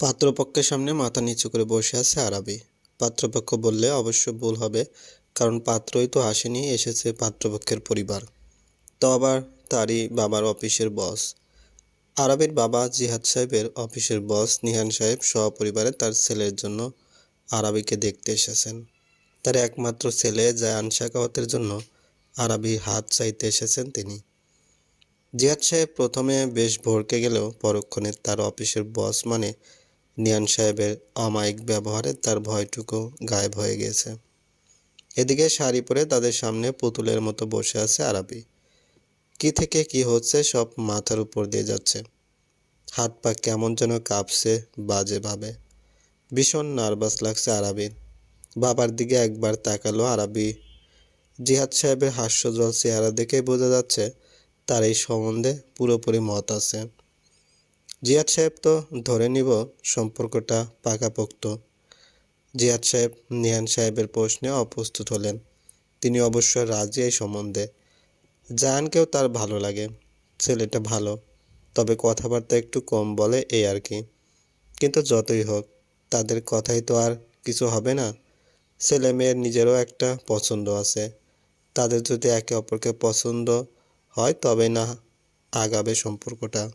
পাত্রপক্ষের সামনে মাথা নিচু করে বসে আছে আরবি। পাত্রপক্ষ বললে, অবশ্য ভুল হবে, কারণ পাত্রই তো আসেনি, এসেছে পাত্রপক্ষের পরিবার। তো আবার তারই বাবার অফিসের বস। আরবের বাবা জিহাদ সাহেবের অফিসের বস নিহান সাহেব সপরিবারে তার ছেলের জন্য আরবিকে দেখতে এসেছেন। তার একমাত্র ছেলে জায়ান শাকাওয়াতের জন্য আরবি হাত চাইতে এসেছেন তিনি। জিয়াদ সাহেব প্রথমে বেশ ভরকে গেলেও পরক্ষণে তার অফিসের বস মানে নিয়ান সাহেবের অমায়িক ব্যবহারে তার ভয়টুকু গায়েব হয়ে গেছে। এদিকে শাড়ি পরে তাদের সামনে পুতুলের মতো বসে আছে আরবি। কি থেকে কি হচ্ছে সব মাথার উপর দিয়ে যাচ্ছে। হাত পা কেমন যেন কাঁপছে বাজেভাবে ভীষণ নার্ভাস লাগছে আরবির বাবার দিকে একবার তাকালো আরবি। জিহাদ সাহেবের হাস্যজল চেহারা দেখেই বোঝা যাচ্ছে তার এই সম্বন্ধে পুরোপুরি মত আছে। জিয়াদ সাহেব তো ধরে নিব সম্পর্কটা পাকাপোক্ত। জিয়াদ সাহেব নিহান সাহেবের প্রশ্নে অপ্রস্তুত হলেন। তিনি অবশ্য রাজি এই সম্বন্ধে। জায়ানকেও তার ভালো লাগে, ছেলেটা ভালো, তবে কথাবার্তা একটু কম বলে এই আর কি। কিন্তু যতই হোক, তাদের কথাই তো আর কিছু হবে না। ছেলে মেয়ের নিজেরও একটা পছন্দ আছে। তাদের যদি একে অপরকে পছন্দ হয়, তবে না আগাবে সম্পর্কটা।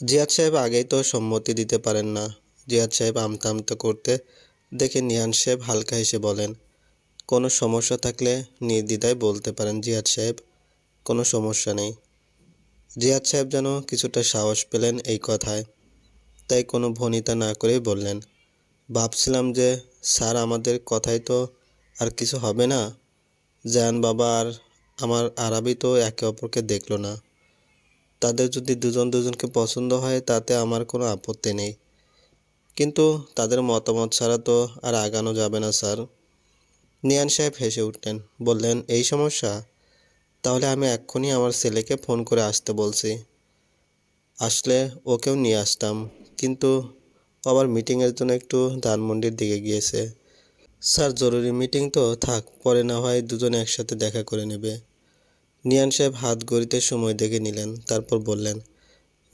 জিয়াদ সাহেব আগেই তো সম্মতি দিতে পারেন না। জিয়াদ সাহেব আমতা আমতা করতে দেখে নিহান সাহেব হালকা হেসে বলেন, কোনো সমস্যা থাকলে নির্দ্বিধায় বলতে পারেন জিয়াদ সাহেব, কোনো সমস্যা নেই। জিয়াদ সাহেব যেন কিছুটা সাহস পেলেন এই কথায়। তাই কোনো ভনিতা না করেই বললেন, ভাবছিলাম যে স্যার আমাদের কথাই তো আর কিছু হবে না। জায়ান বাবা আর আমার আরবি তো একে অপরকে দেখল না। তাদের যদি দুজন দুজনকে পছন্দ হয়, তাতে আমার কোনো আপত্তি নেই। কিন্তু তাদের মতামত ছাড়া তো আর আগানো যাবে না, স্যার। নিয়ান সাহেব হেসে উঠলেন, বললেন, এই সমস্যা? তাহলে আমি এক্ষুনি আমার ছেলেকে ফোন করে আসতে বলছি। আসলে ওকেও নিয়ে আসতাম, কিন্তু আবার মিটিংয়ের জন্য একটু ধানমন্ডির দিকে গিয়েছে। স্যার, জরুরি মিটিং তো থাক, পরে না হয় দুজনে একসাথে দেখা করে নেবে। নিয়ান সাহেব হাত গড়িতে সময় দেখে নিলেন, তারপর বললেন,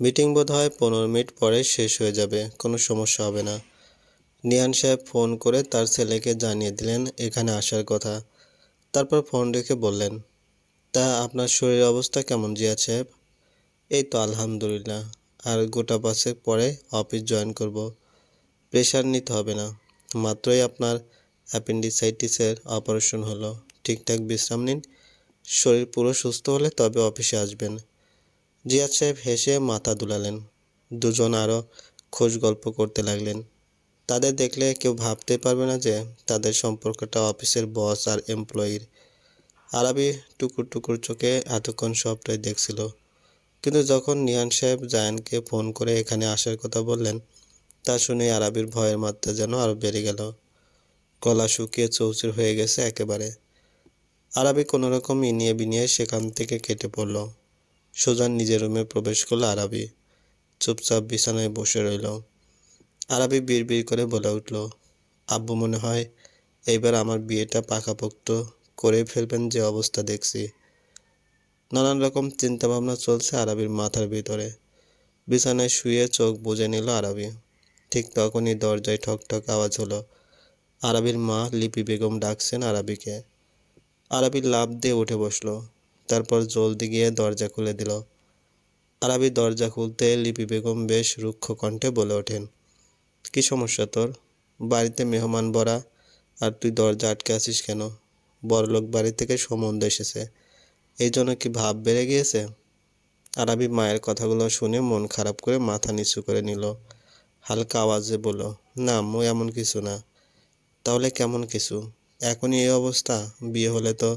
মিটিং বোধ হয় পনেরো মিনিট পরে শেষ হয়ে যাবে, কোনো সমস্যা হবে না। নিয়ান সাহেব ফোন করে তার ছেলেকে জানিয়ে দিলেন এখানে আসার কথা। তারপর ফোন রেখে বললেন, তা আপনার শরীরের অবস্থা কেমন জিয়া সাহেব? এই তো আলহামদুলিল্লাহ, আর গোটা পাঁচেক পরে অফিস জয়েন করব। প্রেশার নিতে হবে না, মাত্রই আপনার অ্যাপেন্ডিসাইটিসের অপারেশন হলো। ঠিকঠাক বিশ্রাম নিন শরীর পুরো সুস্থ হলে তবে অফিসে আসবেন। জিয়াদ সাহেব হেসে মাথা দুলালেন। দুজন আরও খোঁজ গল্প করতে লাগলেন। তাদের দেখলে কেউ ভাবতে পারবে না যে তাদের সম্পর্কটা অফিসের বস আর এমপ্লয়ির। আরবি টুকুর টুকুর চোখে এতক্ষণ সবটাই দেখছিল। কিন্তু যখন নিহান সাহেব জায়ানকে ফোন করে এখানে আসার কথা বললেন, তা শুনে আরবির ভয়ের মাত্রা যেন আরও বেড়ে গেল। গলা শুকিয়ে চৌচির হয়ে গেছে একেবারে। আরবি কোনো রকম ইনিয়ে বিনিয়ে সেখান থেকে কেটে পড়ল। সুজান নিজের রুমে প্রবেশ করল আরবি। চুপচাপ বিছানায় বসে রইল। আরবি বিড়বিড় করে বলে উঠল, আব্বু মনে হয় এইবার আমার বিয়েটা পাকাপোক্ত করে ফেলবেন যে অবস্থা দেখছি। নানান রকম চিন্তাভাবনা চলছে আরবির মাথার ভিতরে। বিছানায় শুয়ে চোখ বুজে নিল আরবি। ঠিক তখনই দরজায় ঠক ঠক আওয়াজ হলো। আরবির মা লিপি বেগম ডাকছেন আরবিকে। আরবি লাভ দিয়ে উঠে বসল। তারপর জলদি গিয়ে দরজা খুলে দিল। আরবি দরজা খুলতে লিপি বেগম বেশ রুক্ষ কণ্ঠে বলে ওঠেন, কি সমস্যা তোর? বাড়িতে মেহমান বরা আর তুই দরজা আটকে আছিস কেন? বড়লোক বাড়ি থেকে সম্বন্ধ এসেছে। এই জন্য কি ভাব বেড়ে গিয়েছে? আরবি মায়ের কথাগুলো শুনে মন খারাপ করে মাথা নিচু করে নিল। হালকা আওয়াজে বলল, না, মো এমন কিছু না। তাহলে কেমন কিছু? এখনই এই অবস্থা। বিয়ে হলে তো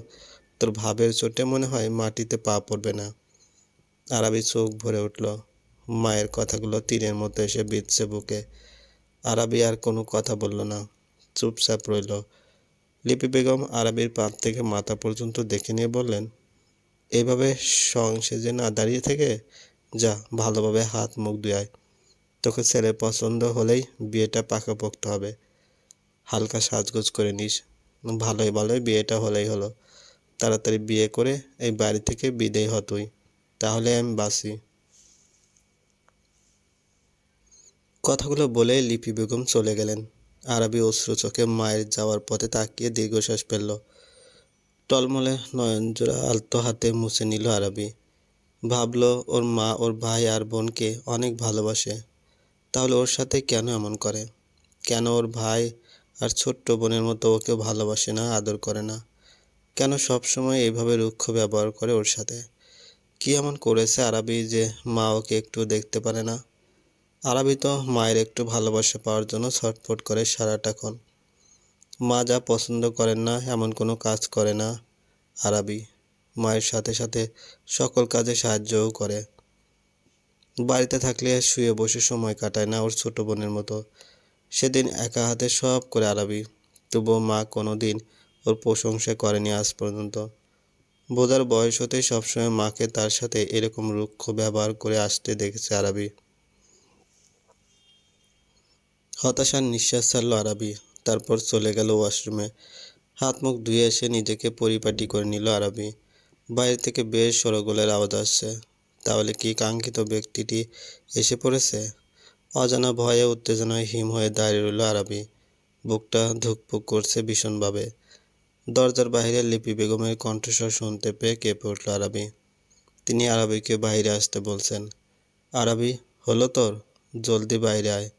তোর ভাবের চোটে মনে হয় মাটিতে পা পড়বে না। আরবি চোখ ভরে উঠল। মায়ের কথাগুলো তীরের মতো এসে বিঁধছে বুকে। আরবি আর কোনো কথা বলল না। চুপচাপ রইল। লিপি বেগম আরবির পাপ থেকে মাথা পর্যন্ত দেখে নিয়ে বললেন এইভাবে সংসেজে না দাঁড়িয়ে থেকে যা, ভালোভাবে হাত মুখ ধুয়ায় তোকে ছেলে পছন্দ হলেই বিয়েটা পাকাপোক্ত হবে। হালকা সাজগোজ করে নিস। ভালোই ভালোই বিয়েটা হলেই হলো। তাড়াতাড়ি বিয়ে করে এই বাড়ি থেকে বিদেয় হ তুই, তাহলে আমি বাসি কথাগুলো বলে লিপি বেগম চলে গেলেন। আরবি অশ্রু চোখে মায়ের যাওয়ার পথে তাকিয়ে দীর্ঘশ্বাস ফেলল। টলমলে নয়নজোড়া আলতো হাতে মুছে নিল আরবি। ভাবলো, ওর মা, ওর ভাই আর বোনকে অনেক ভালোবাসে। তাহলে ওর সাথে কেন এমন করে? কেন ওর ভাই আর ছোট্ট বোনের মতো ওকে ভালোবাসে না, আদর করে না। কেন সব সময় এইভাবে রুক্ষ ব্যবহার করে ওর সাথে? কি এমন করেছে আরবি যে মা ওকে একটু দেখতে পারে না? আরবি তো মায়ের একটু ভালোবাসা পাওয়ার জন্য ছটফট করে সারাটাক্ষণ মা যা পছন্দ করেন না, এমন কোনো কাজ করে না আরবি। মায়ের সাথে সাথে সকল কাজে সাহায্যও করে। বাড়িতে থাকলে শুয়ে বসে সময় কাটায় না ওর ছোট বোনের মতো। সেদিন একা হাতে সব করে আরবি তবুও মা কোনো দিন ওর প্রশংসা করেনি আজ পর্যন্ত। বোধার বয়স হতেই সবসময় মাকে তার সাথে এরকম রুক্ষ ব্যবহার করে আসতে দেখেছে আরবি হতাশার নিঃশ্বাস ছাড়লো আরবি তারপর চলে গেল ওয়াশরুমে। হাত মুখ ধুয়ে এসে নিজেকে পরিপাটি করে নিল আরবি বাইরে থেকে বেশ সরগোলের আওয়াজ আসছে। তাহলে কি কাঙ্ক্ষিত ব্যক্তিটি এসে পড়েছে? অজানা ভয়ে উত্তেজনায় হিম হয়ে দাঁড়িয়ে রইল আরবি। বুকটা ধুকপুক করছে ভীষণভাবে। দরজার বাইরে লিপি বেগমের কণ্ঠস্বর শুনতে পেয়ে কেঁপে উঠল আরবি। তিনি আরবিকে বাইরে আসতে বলছেন, আরবি, হলো তোর? জলদি বাইরে আয়।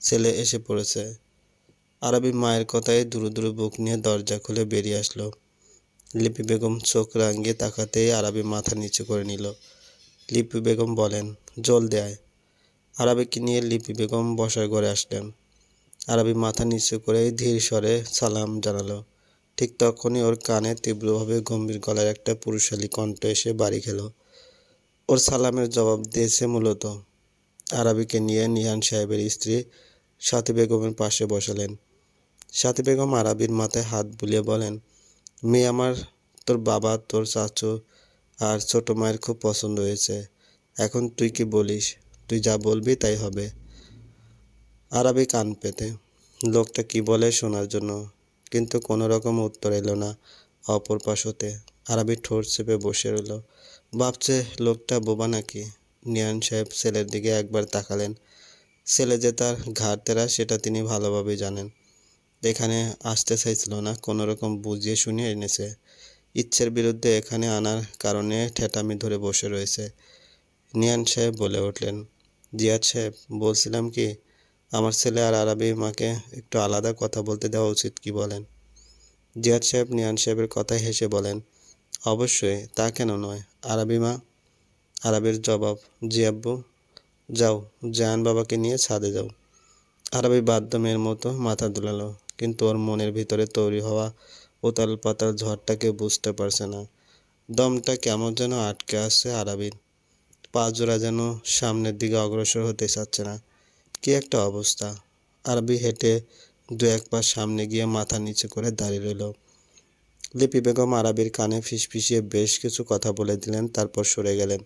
ছেলে এসে পড়েছে। আরবি মায়ের কথায় দুরু দুরু বুক নিয়ে দরজা খুলে বেরিয়ে আসলো। লিপি বেগম চোখ রাঙিয়ে তাকাতেই আরবি মাথা নিচু করে নিল। লিপি বেগম বলেন, জলদি আয়। আরবিকে নিয়ে লিপি বেগম বসার ঘরে আসলেন। আরবি মাথা নিচু করে ধীর স্বরে সালাম জানালো। ঠিক তখনই ওর কানে তীব্রভাবে গম্ভীর গলার একটা পুরুষালী কণ্ঠ এসে বাড়ি খেল। ওর সালামের জবাব দিয়েছে মূলত, আরবিকে নিয়ে নিহান সাহেবের স্ত্রী সাথী বেগমের পাশে বসালেন। সাথী বেগম আরবির মাথায় হাত বুলিয়ে বলেন, মেয়ে আমার, তোর বাবা, তোর চাচু আর ছোট মায়ের খুব পছন্দ হয়েছে। এখন তুই কি বলিস? তুই যা বলবি তাই হবে। আরবি কান পেতে। লোকটা কি বলে শোনার জন্য। কিন্তু কোনো রকম উত্তর এলো না অপর পাশ হতে আরবি ঠোঁট চেপে বসে রইল। ভাবছে, লোকটা বোবা নাকি? নিয়ান সাহেব ছেলের দিকে একবার তাকালেন। ছেলে যে তার ঘাট তেরা সেটা তিনি ভালোভাবে জানেন। এখানে আসতে চাইছিল না, কোনো রকম বুঝিয়ে শুনিয়ে এনেছে। ইচ্ছের বিরুদ্ধে এখানে আনার কারণে ঠেটামি ধরে বসে রয়েছে। নিয়ান সাহেব বলে উঠলেন জিয়াদ সাহেব বলছিলাম কি, আমার ছেলে আর আরবি মাকে একটু আলাদা কথা বলতে দেওয়া উচিত, কি বলেন? জিয়াদ সাহেব, নিয়ান সাহেবের কথায় হেসে বলেন, অবশ্যই, তা কেন নয়? আরবি মা, আরবের জবাব জিয়াব্বু যাও জায়ান বাবাকে নিয়ে ছাদে যাও। আরবি বাদ্য মেয়ের মতো মাথা দুলালো, কিন্তু ওর মনের ভিতরে তৈরি হওয়া উতাল পাতাল ঝড়টাকে বুঝতে পারছে না। দমটা কেমন যেন আটকে আসছে আরবির। পা জোড়া যেন সামনের দিকে অগ্রসর হতে চাচ্ছে না। কি একটা অবস্থা। আরবি হেঁটে দু এক পা সামনে গিয়ে মাথা নিচু করে দাঁড়িয়ে রইল। লিপি বেগম আরবির কানে ফিসফিসিয়ে বেশ কিছু কথা বলে দিলেন, তারপর সরে গেলেন।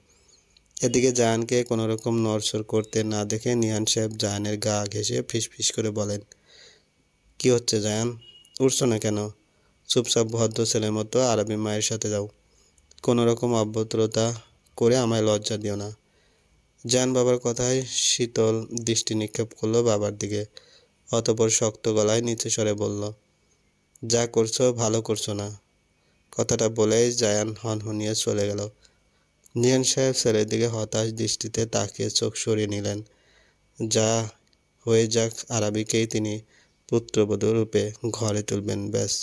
এদিকে জায়ানকে কোনো রকম নড়চড় করতে না দেখে নিহান সাহেব জাহানের গা ঘেঁষে ফিসফিস করে বলেন, কি হচ্ছে জায়ান উঠছো না কেন? চুপচাপ ভদ্র ছেলের মতো আরবি মায়ের সাথে যাও। কোনো রকম অভদ্রতা করে আমায় লজ্জা দিও না। জান বাবার কথায় শীতল দৃষ্টি নিক্ষেপ করল বাবার দিকে, অতপর শক্ত গলায় নিচে সরে বলল, যা করছ ভালো করছ না। কথাটা বলেই জায়ান হনহনিয়ে চলে গেল। নিয়ান সাহেব ছেলের দিকে হতাশ দৃষ্টিতে তাকিয়ে চোখ সরিয়ে নিলেন। যা হয়ে যাক আরবিকেই তিনি পুত্রবধূ রূপে ঘরে তুলবেন, ব্যাস।